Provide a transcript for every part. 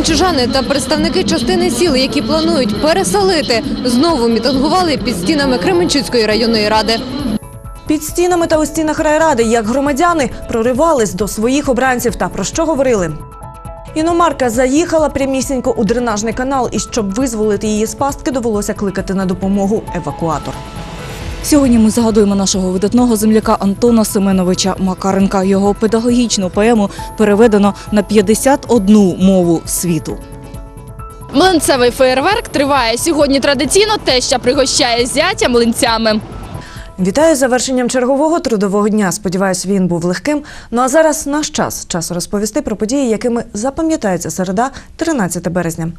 Кременчужани та представники частини сіл, які планують переселити, знову мітингували під стінами Кременчуцької районної ради. Під стінами та у стінах райради, як громадяни, проривались до своїх обранців та про що говорили. Іномарка заїхала прямісінько у дренажний канал, і щоб визволити її з пастки, довелося кликати на допомогу евакуатор. Сьогодні ми згадуємо нашого видатного земляка Антона Семеновича Макаренка. Його педагогічну поему переведено на 51 мову світу. Млинцевий феєрверк триває сьогодні. Традиційно теща пригощає зятя млинцями. Вітаю з завершенням чергового трудового дня. Сподіваюсь, він був легким. Ну а зараз наш час. Час розповісти про події, якими запам'ятається середа, 13 березня.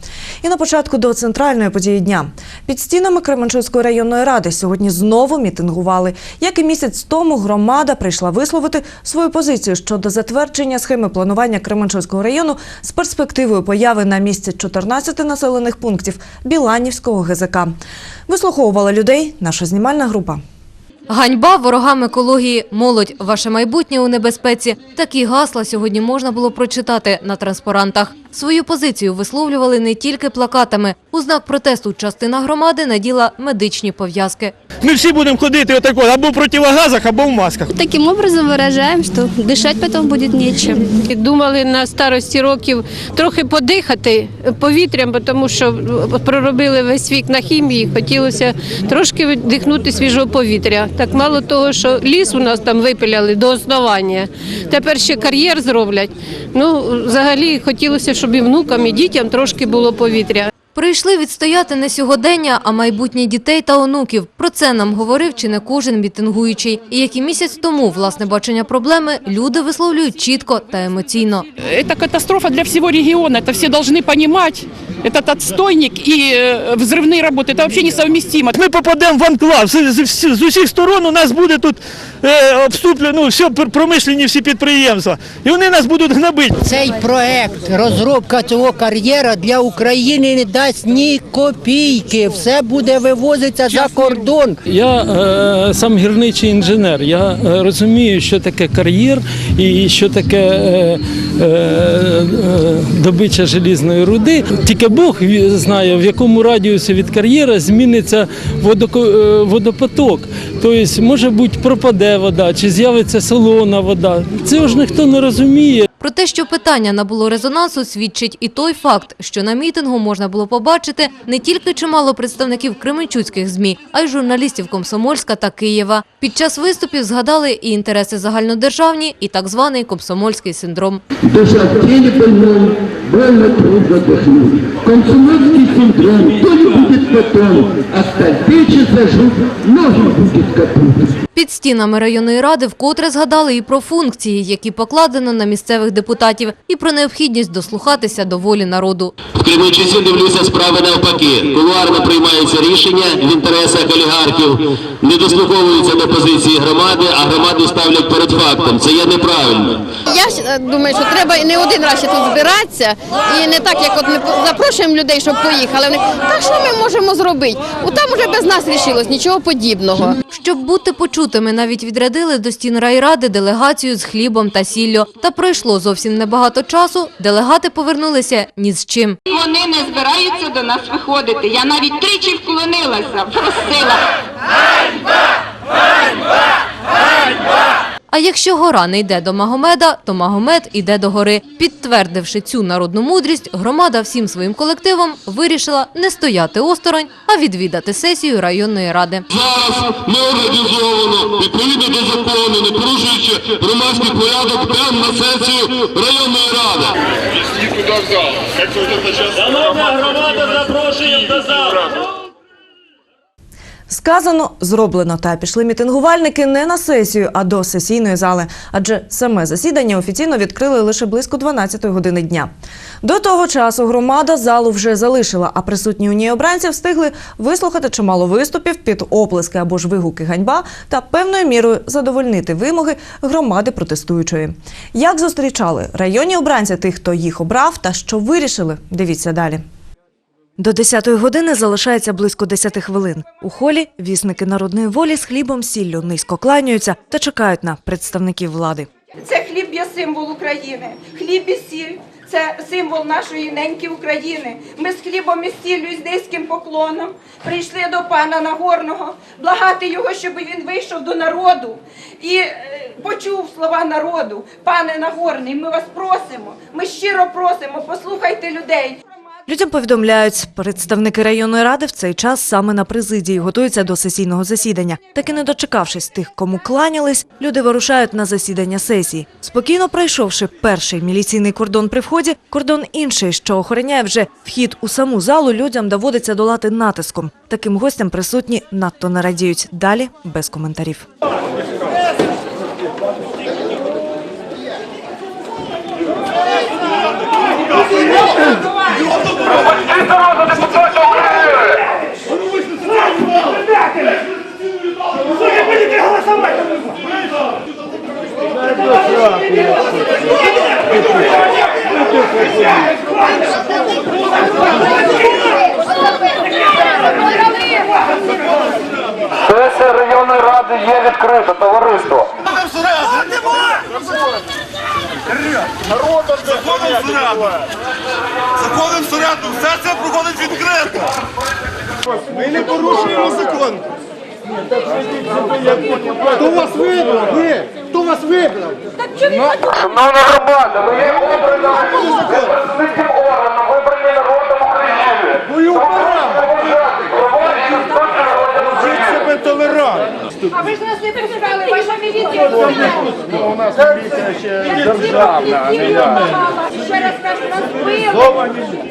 І на початку до центральної події дня. Під стінами Кременчуцької районної ради сьогодні знову мітингували. Як і місяць тому, громада прийшла висловити свою позицію щодо затвердження схеми планування Кременчуцького району з перспективою появи на місці 14 населених пунктів Біланівського ГЗК. Вислуховувала людей наша знімальна група. Ганьба ворогам екології, молодь, ваше майбутнє у небезпеці. Такі гасла сьогодні можна було прочитати на транспарантах. Свою позицію висловлювали не тільки плакатами. У знак протесту частина громади наділа медичні пов'язки. Ми всі будемо ходити отако, або в противогазах, або в масках. Таким образом выражаем, что дышать потом будет нечем. І думали на старості років трохи подихати повітрям, тому що проробили весь вік на хімії. Хотілося трошки вдихнути свіжого повітря. Так мало того, що ліс у нас там випиляли до основання. Тепер ще кар'єр зроблять. Ну, взагалі хотілося, щоб і внукам, і дітям трошки було повітря. Прийшли відстояти не сьогодення, а майбутнє дітей та онуків. Про це нам говорив чи не кожен мітингуючий. І як і місяць тому власне бачення проблеми люди висловлюють чітко та емоційно. это катастрофа для всего региона. Это все должны понимать. Этот отстойник и э, взрывные работы, это вообще несовместимо. Ми попадемо в анклав. З, з, з, з усіх сторон у нас буде тут е, обступлено ну, все пр- промишлені всі підприємства. І вони нас будуть гнобити. Цей проект, розробка цього кар'єра для України не дасть ні копійки. Все буде вивозитися за кордон. Я е, сам гірничий інженер. Я е, розумію, що таке кар'єр і що таке е, е, е, добича желізної руди. Тільки Бог знає, в якому радіусі від кар'єра зміниться е, водопоток. Тобто, може бути, пропаде вода, чи з'явиться солона вода. Цього ж ніхто не розуміє. Про те, що питання набуло резонансу, свідчить і той факт, що на мітингу можна було побачити не тільки чимало представників кременчуцьких ЗМІ, а й журналістів Комсомольська та Києва. Під час виступів згадали і інтереси загальнодержавні, і так званий комсомольський синдром. Душевнее больной, больно трудно дыхнуть. Комсомольский синдром, то ли будет потом, а столбичи зажут, ноги будет капут. Під стінами районної ради вкотре згадали і про функції, які покладено на місцевих депутатів, і про необхідність дослухатися до волі народу. В Кременчуці дивлюся справи навпаки. Кулуарно приймаються рішення в інтересах олігархів, не дослуховуються до позиції громади, а громаду ставлять перед фактом. Це є неправильно. Я е, думаю, що треба і не один раз ще тут збиратися, і не так, як от ми запрошуємо людей, щоб поїхали. Вони так що ми можемо зробити? Там уже без нас рішилось, нічого подібного. Щоб бути почутими, навіть відрядили до стін райради делегацію з хлібом та сіллю. Та пройшло зовсім небагато часу. Делегати повернулися ні з чим. Вони не збираються до нас виходити. Я навіть тричі вклонилася, просила. А якщо гора не йде до Магомеда, то Магомед іде до гори. Підтвердивши цю народну мудрість, громада всім своїм колективом вирішила не стояти осторонь, а відвідати сесію районної ради. Зараз ми організовано, відповідно до закону, не порушуючи громадський порядок, прямо на сесію районної ради. Сказано, зроблено. Та пішли мітингувальники не на сесію, а до сесійної зали. Адже саме засідання офіційно відкрили лише близько 12 години дня. До того часу громада залу вже залишила, а присутні у ній обранці встигли вислухати чимало виступів під оплески або ж вигуки ганьба та певною мірою задовольнити вимоги громади протестуючої. Як зустрічали районні обранці тих, хто їх обрав, та що вирішили? Дивіться далі. До 10-ї години залишається близько 10 хвилин. У холі вісники народної волі з хлібом сіллю низько кланяються та чекають на представників влади. Це хліб є символ України. Хліб і сіль це символ нашої неньки України. Ми з хлібом і стіллю і з низьким поклоном прийшли до пана Нагорного, благати його, щоб він вийшов до народу і е, почув слова народу. Пане Нагорний, ми вас просимо. Ми щиро просимо, послухайте людей. Людям повідомляють, представники районної ради в цей час саме на президії готуються до сесійного засідання. Так і не дочекавшись тих, кому кланялись, люди вирушають на засідання сесії. Спокійно пройшовши перший міліційний кордон при вході, кордон інший, що охороняє вже вхід у саму залу, людям доводиться долати натиском. Таким гостям присутні надто не радіють. Далі без коментарів. Сесія районної ради є відкрита, товариство. Заходимо всередину, все це проходить відкрито. Ми не порушуємо закон. Хто вас вибрав? Ви? Хто вас вибрав? Шановна громада, ми є обраним представницьким органом, вибрані народом України. Програму! І себе! А ви ж нас не пускали, ваша міліція У нас поліція ще державна, а не я. Ще раз кажу, нас били,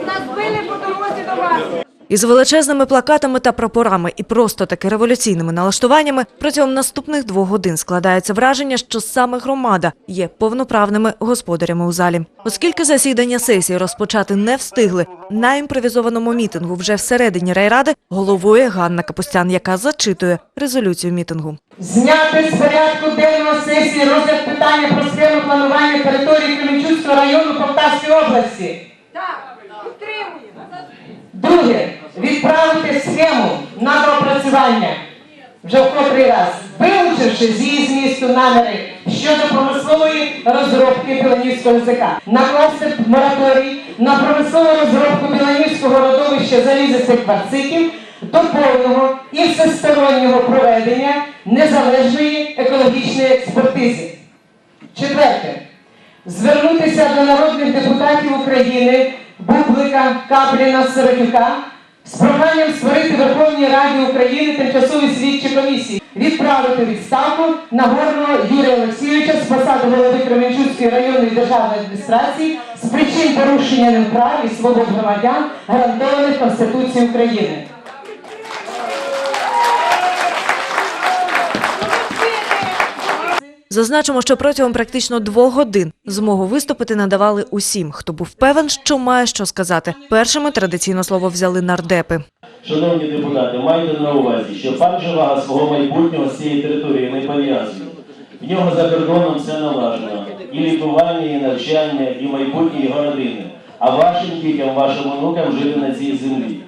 нас били по дорозі до вас. Із величезними плакатами та прапорами і просто таки революційними налаштуваннями протягом наступних двох годин складається враження, що саме громада є повноправними господарями у залі. Оскільки засідання сесії розпочати не встигли, на імпровізованому мітингу вже всередині райради головує Ганна Капустян, яка зачитує резолюцію мітингу. Зняти з порядку денного сесії розгляд питання про схему планування території Кременчуцького району Полтавської області. Так, підтримуємо. Друге, відправити схему на доопрацювання вже в котрий раз, вилучивши з її змісту наміри щодо промислової розробки Біланівського язика, накласти мораторій на промислову розробку Біланівського родовища залізистих кварцитів до повного і всестороннього проведення незалежної екологічної експертизи. Четверте. Звернутися до народних депутатів України Бублика, Капліна, Сиротюка з проханням створити Верховній Раді України тимчасові слідчі комісії, відправити відставку Нагорного Юрія Олексійовича з посади голови Кременчуцької районної державної адміністрації з причин порушення ним прав і свобод громадян, гарантованих Конституцією України. Зазначимо, що протягом практично двох годин змогу виступити надавали усім, хто був певен, що має що сказати. Першими традиційно слово взяли нардепи. Шановні депутати, майте на увазі, що пан Живаga свого майбутнього з цієї території не пов'язує. В нього за кордоном все налажено. І лікування, і навчання, і майбутнє його родини. А вашим дітям, вашим онукам жити на цій землі.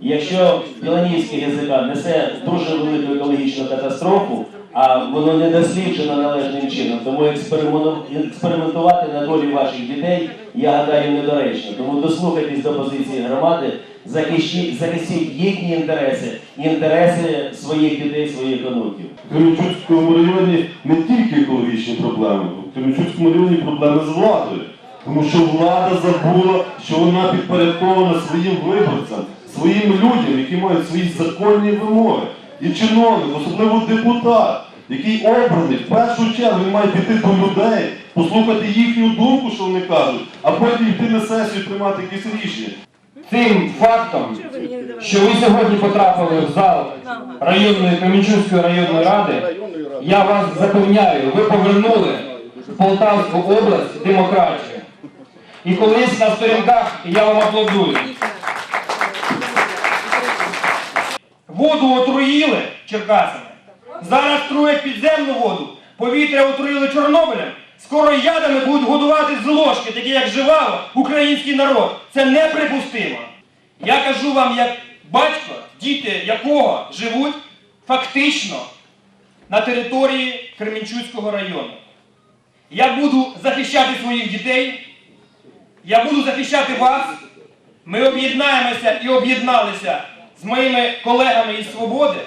Якщо Біланівський язика несе дуже велику екологічну катастрофу, а воно не досліджено належним чином, тому експерименту- експериментувати на долі ваших дітей, я гадаю, недоречно. Тому дослухайтесь до позиції громади, захищіть, захистіть їхні інтереси, інтереси своїх дітей, своїх онуків. В Кременчуцькому районі не тільки екологічні проблеми, в Кременчуцькому районі проблеми з владою. Тому що влада забула, що вона підпорядкована своїм виборцям, своїм людям, які мають свої законні вимоги. І чиновник, особливо депутат, який обраний, в першу чергу він має піти до людей, послухати їхню думку, що вони кажуть, а потім йти на сесію приймати якісь рішення. Цим фактом, що ви сьогодні потрапили в зал районної Кременчуцької районної ради, я вас запевняю, ви повернули в Полтавську область демократію. І колись на сторінках я вам аплодую. Воду отруїли Черкасами. Зараз труять підземну воду. Повітря отруїли Чорнобилем. Скоро ядами будуть годувати з ложки, такі як Живаго, український народ. Це неприпустимо. Я кажу вам, як батько, діти якого живуть фактично на території Кременчуцького району. Я буду захищати своїх дітей. Я буду захищати вас. Ми об'єднаємося і об'єдналися з моїми колегами із свободи.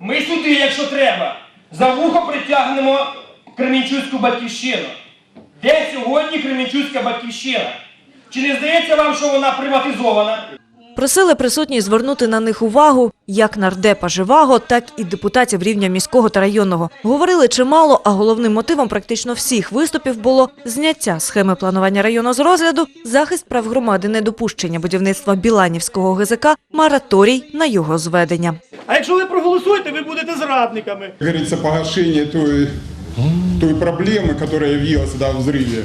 Ми сюди, якщо треба, за вухо притягнемо Кремінчуцьку батьківщину. Де сьогодні Кремінчуцька батьківщина? Чи не здається вам, що вона приватизована? Просили присутні звернути на них увагу як нардепа Живаго, так і депутатів рівня міського та районного. Говорили чимало, а головним мотивом практично всіх виступів було зняття схеми планування району з розгляду, захист прав громади, недопущення будівництва Біланівського ГЗК, мораторій на його зведення. А якщо ви проголосуєте, ви будете зрадниками. Как говорится, погашение той, той проблемы, которая да, в взрыве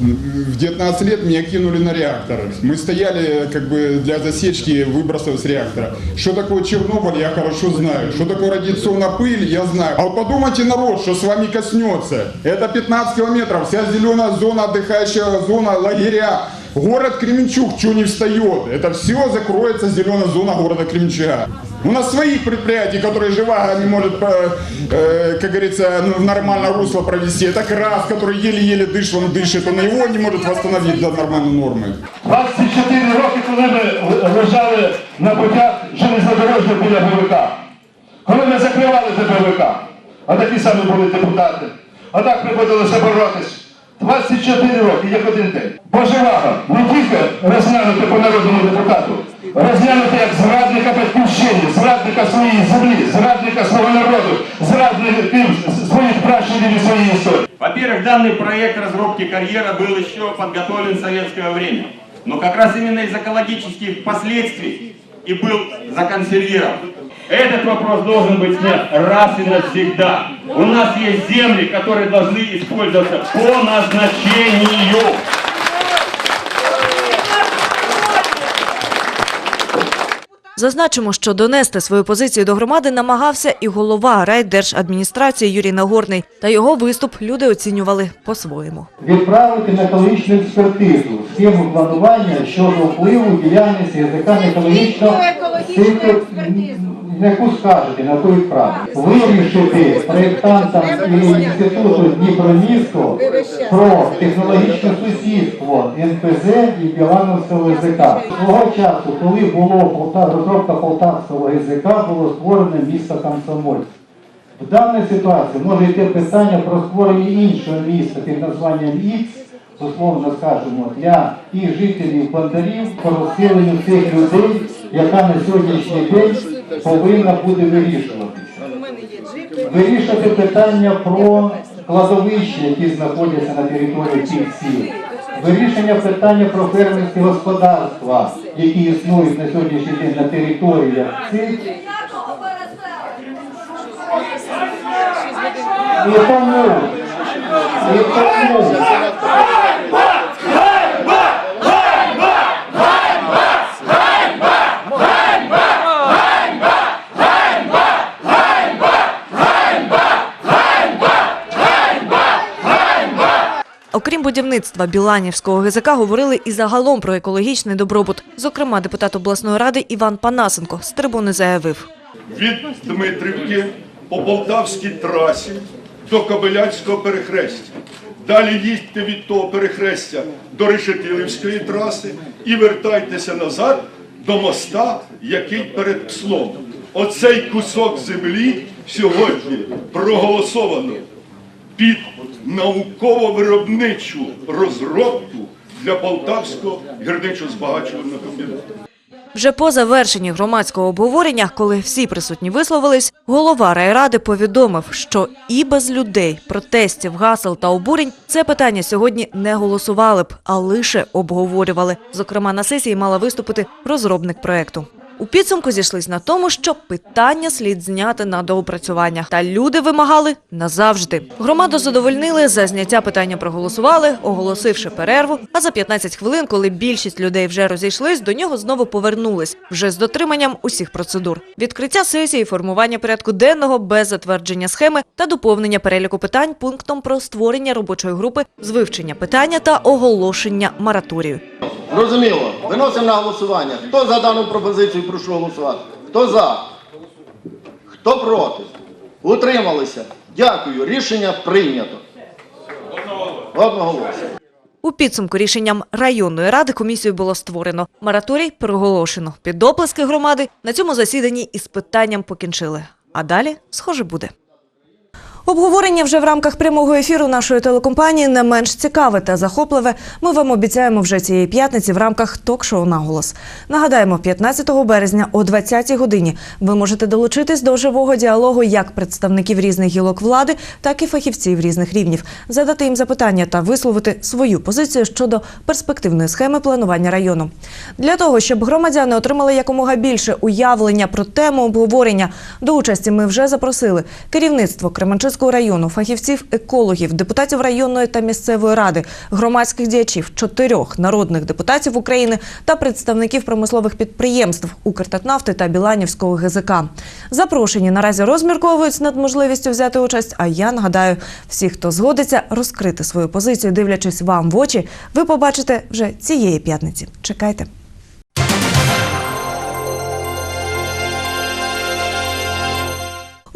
В 19 лет меня кинули на реактор. Мы стояли как бы для засечки выбросов с реактора. Что такое Чернобыль, я хорошо знаю. Что такое радиационная пыль, я знаю. А вот подумайте, народ, что с вами коснется. Это 15 километров, вся зеленая зона, отдыхающая зона, лагеря. Город Кременчуг, что не встает. Это все закроется зеленая зона города Кременчуга. У нас своих предприятий, которые Живаго не может, э, э, как говорится, ну, в нормальное русло провести. Это КРАС, который еле-еле дышит, он дышит, он его не может восстановить до нормальной нормы. 24 роки, коли ми лежали на путях железнодорожнього біля БВК. Коли ми закривали БВК, а такі самі були депутати. А так приходилося боротись. 24 роки, як один день. Поживага не тільки розглянути по народному депутату, розглянути як зрадника батьківщини, зрадника своєї землі, зрадника свого народу, зрадника своїх пращурів і своєї історії. Во-первых, данный проект разработки карьера был еще подготовлен в советское время. Но как раз именно из экологических последствий и был законсервирован. Этот вопрос должен быть снят раз и навсегда. У нас есть земли, которые должны использоваться по назначению. Зазначимо, що донести свою позицію до громади намагався і голова райдержадміністрації Юрій Нагорний. Та його виступ люди оцінювали по-своєму. відправити на екологічну експертизу схему планування щодо впливу діяльності язика на на яку скажете, на ту відправити. Вирішити проєктантам і інституту Дніпроміського про технологічне сусідство НПЗ і Білановського язика. Свого часу, коли було розробка Полтавського язика, було створено місто Комсомольськ. В даній ситуації може йти питання про створення іншого міста під названням Х, условно скажемо, для тих жителів плантарів по розселенню цих людей, яка на сьогоднішній день повинна буде вирішуватися. Вирішувати питання про кладовища, які знаходяться на території цих сіл. Вирішення питання про фермерські господарства, які існують на сьогоднішній день на територіях І тому, і тому, Окрім будівництва Біланівського ГЗК, говорили і загалом про екологічний добробут. Зокрема, депутат обласної ради Іван Панасенко з трибуни заявив. від Дмитрівки по Полтавській трасі до Кобиляцького перехрестя. Далі їдьте від того перехрестя до Решетилівської траси і вертайтеся назад до моста, який перед Пслом. Оцей кусок землі сьогодні проголосовано під науково-виробничу розробку для Полтавського гірничо-збагачувального комбінату. Вже по завершенні громадського обговорення, коли всі присутні висловились, голова райради повідомив, що і без людей, протестів, гасел та обурень це питання сьогодні не голосували б, а лише обговорювали. Зокрема, на сесії мала виступити розробник проекту. У підсумку зійшлись на тому, що питання слід зняти на доопрацювання. Та люди вимагали назавжди. Громаду задовольнили, за зняття питання проголосували, оголосивши перерву. А за 15 хвилин, коли більшість людей вже розійшлись, до нього знову повернулись вже з дотриманням усіх процедур: відкриття сесії, формування порядку денного без затвердження схеми та доповнення переліку питань пунктом про створення робочої групи з вивчення питання та оголошення мораторію. Зрозуміло. Виносимо на голосування. Хто за дану пропозицію, прошу голосувати. Хто за? Хто проти? Утрималися. Дякую. Рішення прийнято. Одноголосно. У підсумку рішенням районної ради комісію було створено. Мораторій проголошено. Під оплески громади на цьому засіданні із питанням покінчили. А далі, схоже, буде. Обговорення вже в рамках прямого ефіру нашої телекомпанії не менш цікаве та захопливе. Ми вам обіцяємо вже цієї п'ятниці в рамках ток-шоу «Наголос». Нагадаємо, 15 березня о 20-й годині ви можете долучитись до живого діалогу як представників різних гілок влади, так і фахівців різних рівнів, задати їм запитання та висловити свою позицію щодо перспективної схеми планування району. Для того, щоб громадяни отримали якомога більше уявлення про тему обговорення, до участі ми вже запросили керівництво Кременчуцького району, фахівців, екологів, депутатів районної та місцевої ради, громадських діячів, чотирьох народних депутатів України та представників промислових підприємств Укртатнафти та Біланівського ГЗК. Запрошені наразі розмірковують над можливістю взяти участь. А я нагадаю, всі, хто згодиться розкрити свою позицію, дивлячись вам в очі, ви побачите вже цієї п'ятниці. Чекайте.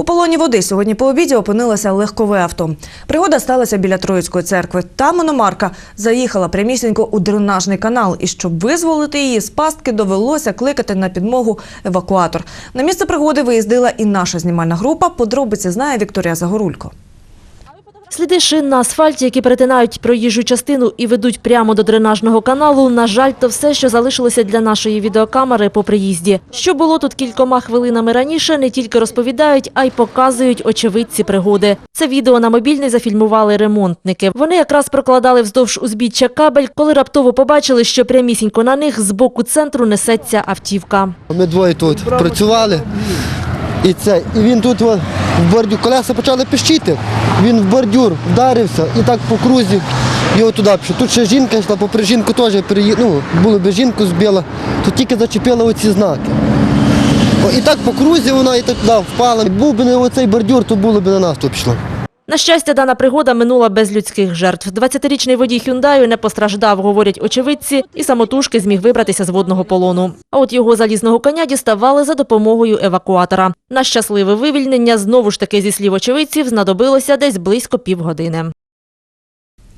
У полоні води сьогодні по обіді опинилося легкове авто. Пригода сталася біля Троїцької церкви. Та мономарка заїхала прямісінько у дренажний канал. І щоб визволити її з пастки, довелося кликати на підмогу евакуатор. На місце пригоди виїздила і наша знімальна група. Подробиці знає Вікторія Загорулько. Сліди шин на асфальті, які перетинають проїжджу частину і ведуть прямо до дренажного каналу, на жаль, то все, що залишилося для нашої відеокамери по приїзді. Що було тут кількома хвилинами раніше, не тільки розповідають, а й показують очевидці пригоди. Це відео на мобільний зафільмували ремонтники. Вони якраз прокладали вздовж узбіччя кабель, коли раптово побачили, що прямісінько на них з боку центру несеться автівка. Ми двоє тут працювали. І це, і він тут в бордюр, колеса почали пищити. Він в бордюр вдарився і так по крузі його туди пішов. Тут ще жінка йшла, попри жінку теж переї... ну, було би жінку збила, то тільки зачепила оці знаки. І так по крузі вона і так туди впала. Був би не оцей бордюр, то було б на нас тут пішло. На щастя, дана пригода минула без людських жертв. 20-річний водій Хюндаю не постраждав, говорять очевидці, і самотужки зміг вибратися з водного полону. А от його залізного коня діставали за допомогою евакуатора. На щасливе вивільнення знову ж таки зі слів очевидців знадобилося десь близько півгодини.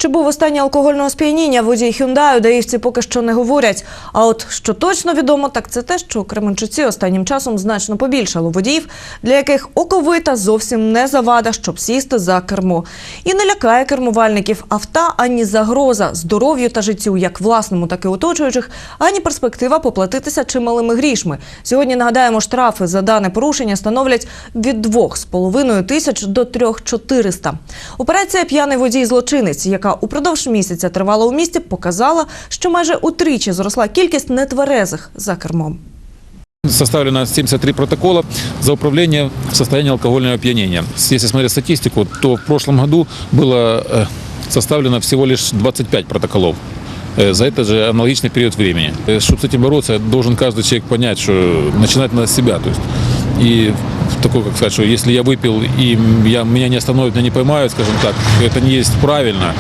Чи був останнє алкогольного сп'яніння водій Hyundai, даївці поки що не говорять. А от що точно відомо, так це те, що Кременчуці останнім часом значно побільшало водіїв, для яких оковита зовсім не завада, щоб сісти за кермо. І не лякає кермувальників авто ані загроза здоров'ю та життю, як власному, так і оточуючих, ані перспектива поплатитися чималими грішми. Сьогодні нагадаємо, штрафи за дане порушення становлять від 2,5 тисяч до 3,400. Операція «П'яний водій-злочинець», яка упродовж місяця тривала у місті, показала, що майже утричі зросла кількість нетверезих за кермом. Составлено 73 протокола за управление в состоянии алкогольного опьянения. Если смотреть статистику, то в прошлом году было э, составлено всего лишь 25 протоколов э, за этот же аналогичный период времени. Э, Чтобы с этим бороться, должен каждый человек понять, что начинать надо с себя. То есть, и такое, как сказать, что если я выпил и я, меня не остановят, меня не поймают, скажем так, это не есть правильно.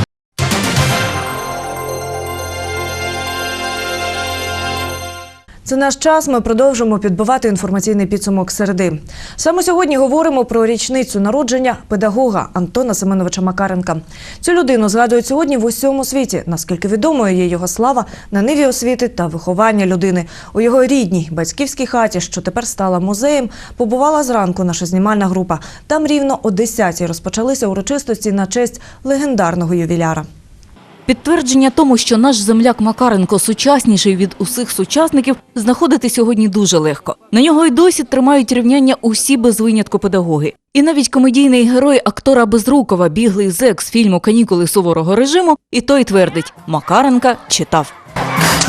Це наш час. Ми продовжимо підбивати інформаційний підсумок середи. Саме сьогодні говоримо про річницю народження педагога Антона Семеновича Макаренка. Цю людину згадують сьогодні в усьому світі. Наскільки відомою є його слава на ниві освіти та виховання людини у його рідній батьківській хаті, що тепер стала музеєм. Побувала зранку наша знімальна група. Там рівно о 10-й розпочалися урочистості на честь легендарного ювіляра. Підтвердження тому, що наш земляк Макаренко сучасніший від усіх сучасників, знаходити сьогодні дуже легко. На нього й досі тримають рівняння усі без винятку педагоги. І навіть комедійний герой актора Безрукова, біглий зек з фільму Канікули суворого режиму, і той твердить, Макаренка читав.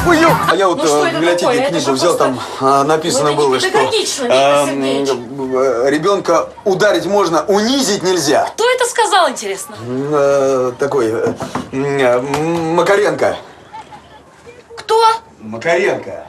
Ой, ё- а я вот э, в библиотеке книгу взял, там а, написано было, что эм, э, ребенка ударить можно, унизить нельзя. Кто это сказал, интересно? М, э, Такой э, м, э, М- Макаренко. Кто? Макаренко.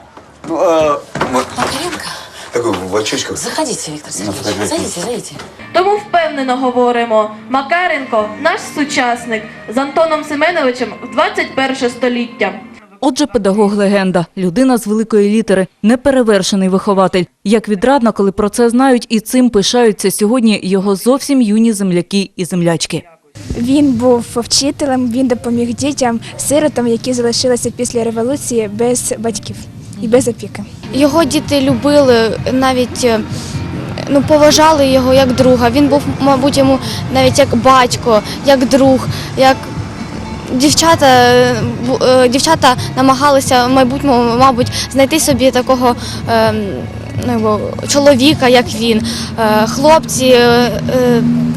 Ну, э, Ма- Макаренко? такой в очочках. Заходите, Виктор На Сергеевич. фотографии. Зайдите, зайдите. Тому впевнено говоримо, Макаренко наш сучасник з Антоном Семеновичем в 21 століття. Отже, педагог-легенда, людина з великої літери, неперевершений вихователь. Як відрадно, коли про це знають і цим пишаються сьогодні його зовсім юні земляки і землячки. Він був вчителем, він допоміг дітям, сиротам, які залишилися після революції без батьків і без опіки. Його діти любили, навіть е, ну, поважали його як друга. Він був, мабуть, йому навіть як батько, як друг, як дівчата, е, дівчата намагалися в майбутньому, мабуть, знайти собі такого е, ну, чоловіка, як він. Е, Хлопці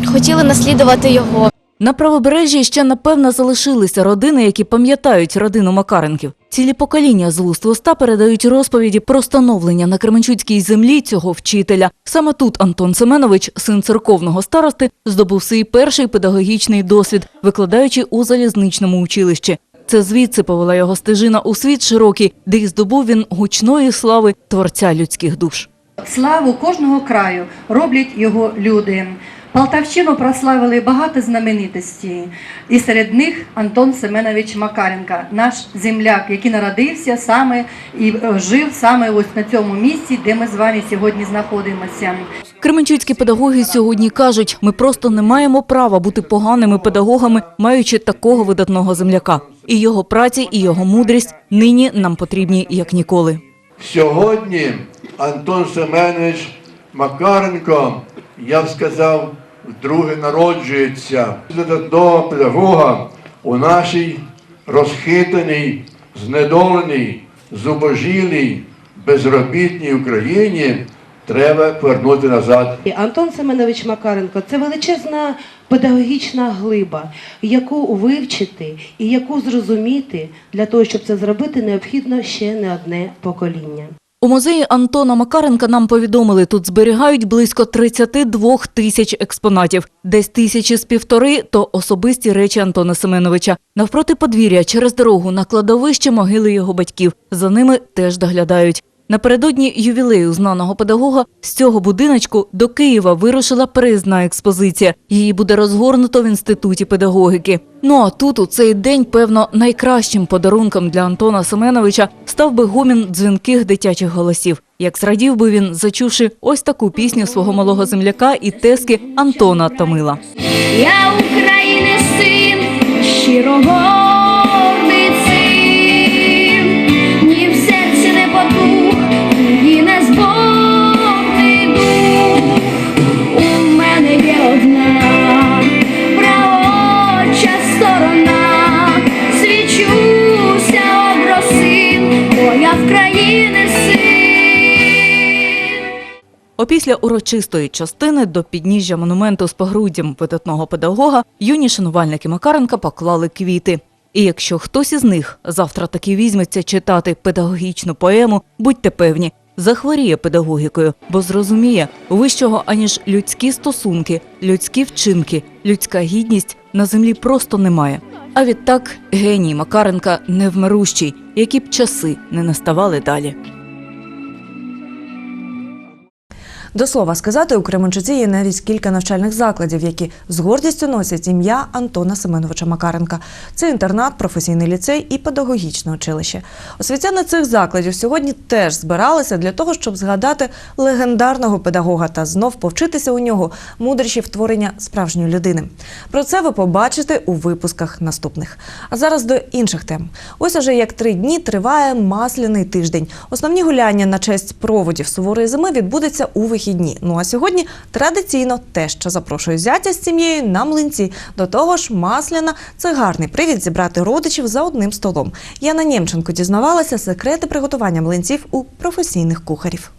хотіли наслідувати його. На правобережжі ще напевно залишилися родини, які пам'ятають родину Макаренків. Цілі покоління з уст в уста передають розповіді про становлення на Кременчуцькій землі цього вчителя. Саме тут Антон Семенович, син церковного старости, здобув свій перший педагогічний досвід, викладаючи у залізничному училищі. Це звідси повела його стежина у світ широкий, де й здобув він гучної слави творця людських душ. Славу кожного краю роблять його люди. Полтавщину прославили багато знаменитостей, і серед них Антон Семенович Макаренко, наш земляк, який народився саме і е, жив саме ось на цьому місці, де ми з вами сьогодні знаходимося. Кременчуцькі педагоги сьогодні кажуть, ми просто не маємо права бути поганими педагогами, маючи такого видатного земляка. І його праці, і його мудрість нині нам потрібні як ніколи. Сьогодні Антон Семенович Макаренко, я б сказав, вдруге народжується. Видатного педагога у нашій розхитаній, знедоленій, зубожілій, безробітній Україні треба повернути назад. Антон Семенович Макаренко це величезна педагогічна глиба, яку вивчити і яку зрозуміти для того, щоб це зробити, необхідно ще не одне покоління. У музеї Антона Макаренка нам повідомили, тут зберігають близько 32 тисяч експонатів. Десь тисячі з півтори – то особисті речі Антона Семеновича. Навпроти подвір'я через дорогу на кладовище могили його батьків. За ними теж доглядають. Напередодні ювілею знаного педагога з цього будиночку до Києва вирушила переїзна експозиція. Її буде розгорнуто в інституті педагогіки. Ну а тут у цей день, певно, найкращим подарунком для Антона Семеновича став би гомін дзвінких дитячих голосів. Як зрадів би він, зачувши ось таку пісню свого малого земляка і тески Антона Томила. Я України син, щиро Опісля урочистої частини до підніжжя монументу з погруддям видатного педагога юні шанувальники Макаренка поклали квіти. І якщо хтось із них завтра таки візьметься читати педагогічну поему, будьте певні, захворіє педагогікою, бо зрозуміє, вищого аніж людські стосунки, людські вчинки, людська гідність на землі просто немає. А відтак геній Макаренка невмирущий, які б часи не наставали далі. До слова сказати, у Кременчуці є навіть кілька навчальних закладів, які з гордістю носять ім'я Антона Семеновича Макаренка. Це інтернат, професійний ліцей і педагогічне училище. Освітяни цих закладів сьогодні теж збиралися для того, щоб згадати легендарного педагога та знов повчитися у нього мудріші втворення справжньої людини. Про це ви побачите у випусках наступних. А зараз до інших тем. Ось уже як три дні триває масляний тиждень. Основні гуляння на честь проводів суворої зими відбудеться у вихідні. Ну а сьогодні традиційно те, що запрошує зятя з сім'єю на млинці. До того ж, масляна це гарний привід зібрати родичів за одним столом. Яна Нємченко дізнавалася секрети приготування млинців у професійних кухарів.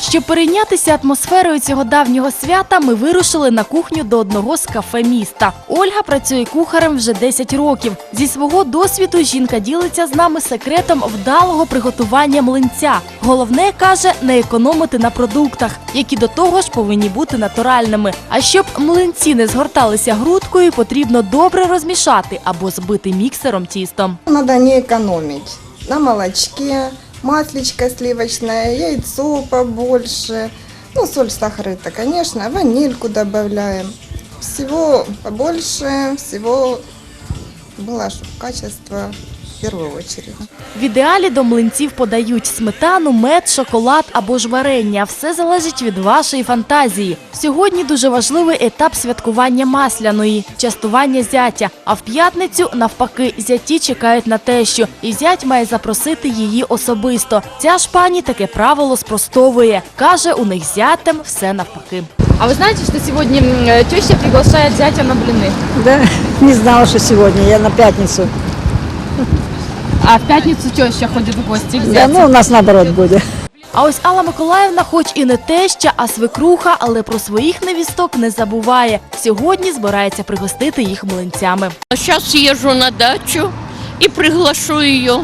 Щоб перейнятися атмосферою цього давнього свята, ми вирушили на кухню до одного з кафе міста. Ольга працює кухарем вже 10 років. Зі свого досвіду жінка ділиться з нами секретом вдалого приготування млинця. Головне каже не економити на продуктах, які до того ж повинні бути натуральними. А щоб млинці не згорталися грудкою, потрібно добре розмішати або збити міксером тістом. Надо не экономить на молочке, маслечко сливочное, яйцо побольше. Ну, соль, сахар это, конечно, ванильку добавляем. Всего побольше, всего было, чтобы качество в первую очередь. В ідеалі до млинців подають сметану, мед, шоколад або ж варення. Все залежить від вашої фантазії. Сьогодні дуже важливий етап святкування масляної, частування зятя. А в п'ятницю, навпаки, зяті чекають на тещу, і зять має запросити її особисто. Ця ж пані таке правило спростовує. Каже, у них зятем все навпаки. А вы знаете, что сегодня м, теща приглашает зятя на блины? Да, не знала, что сегодня, я на пятницу. А в пятницу теща ходит в гости к Да, ну у нас наоборот будет. А ось Алла Миколаївна, хоч і не теща, а свекруха, але про своїх невісток не забуває. Сьогодні збирається пригостити їх млинцями. Сейчас езжу на дачу и приглашу ее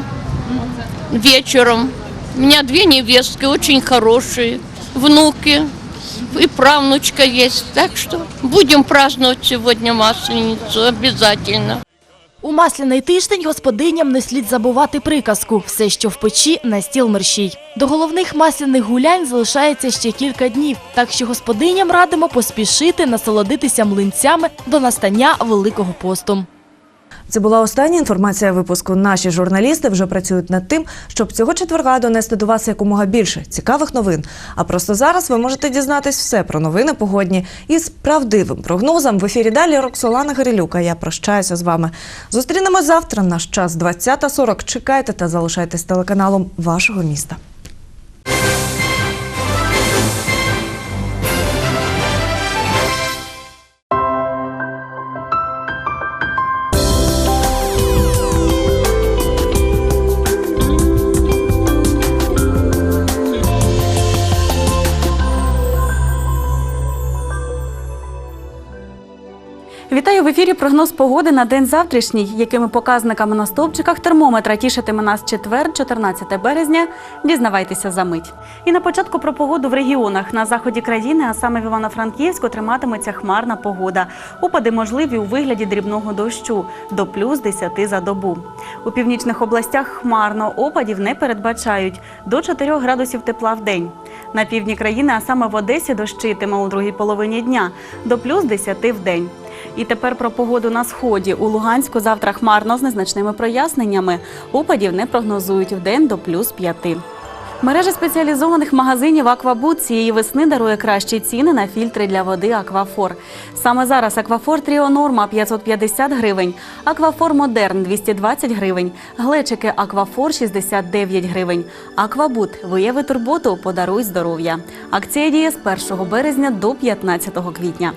вечером. У меня две невестки, очень хорошие, внуки и правнучка есть. Так что будем праздновать сегодня Масленицу обязательно. У масляний тиждень господиням не слід забувати приказку «Все, що в печі, на стіл мерщій». До головних масляних гулянь залишається ще кілька днів, так що господиням радимо поспішити насолодитися млинцями до настання Великого посту. Це була остання інформація випуску. Наші журналісти вже працюють над тим, щоб цього четверга донести до вас якомога більше цікавих новин. А просто зараз ви можете дізнатись все про новини погодні із правдивим прогнозом. В ефірі далі Роксолана Гирилюка. Я прощаюся з вами. Зустрінемось завтра. Наш час 20.40. Чекайте та залишайтесь телеканалом вашого міста. Вітаю в ефірі. Прогноз погоди на день завтрашній. Якими показниками на стовпчиках термометра тішитиме нас четвер, 14 березня. Дізнавайтеся за мить. І на початку про погоду в регіонах на заході країни, а саме в Івано-Франківську, триматиметься хмарна погода. Опади можливі у вигляді дрібного дощу до плюс 10 за добу. У північних областях хмарно опадів не передбачають до 4 градусів тепла в день. На півдні країни, а саме в Одесі, дощитиме у другій половині дня до плюс 10 в день. І тепер про погоду на сході. У Луганську завтра хмарно з незначними проясненнями. Опадів не прогнозують в день до плюс 5. Мережа спеціалізованих магазинів Аквабут цієї весни дарує кращі ціни на фільтри для води Аквафор. Саме зараз Аквафор Тріо Норма 550 гривень, Аквафор Модерн 220 гривень, глечики Аквафор 69 гривень. Аквабут вияви турботу, подаруй здоров'я. Акція діє з 1 березня до 15 квітня.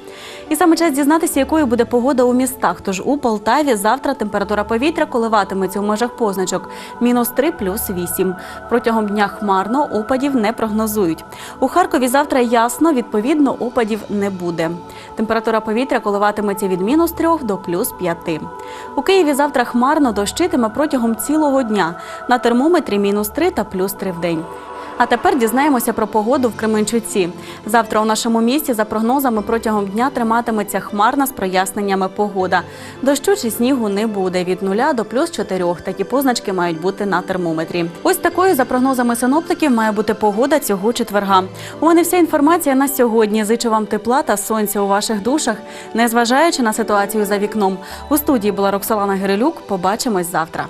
І саме час дізнатися, якою буде погода у містах. Тож у Полтаві завтра температура повітря коливатиметься у межах позначок мінус 3 плюс 8. Протягом дня хмарно опадів не прогнозують. У Харкові завтра ясно, відповідно, опадів не буде. Температура повітря коливатиметься від мінус 3 до плюс 5. У Києві завтра хмарно дощитиме протягом цілого дня. На термометрі мінус 3 та плюс 3 в день. А тепер дізнаємося про погоду в Кременчуці. Завтра у нашому місті за прогнозами протягом дня триматиметься хмарна з проясненнями погода. Дощу чи снігу не буде від 0 до плюс 4. Такі позначки мають бути на термометрі. Ось такою за прогнозами синоптиків має бути погода цього четверга. У мене вся інформація на сьогодні. Зичу вам тепла та сонця у ваших душах, незважаючи на ситуацію за вікном. У студії була Роксолана Гирилюк. Побачимось завтра.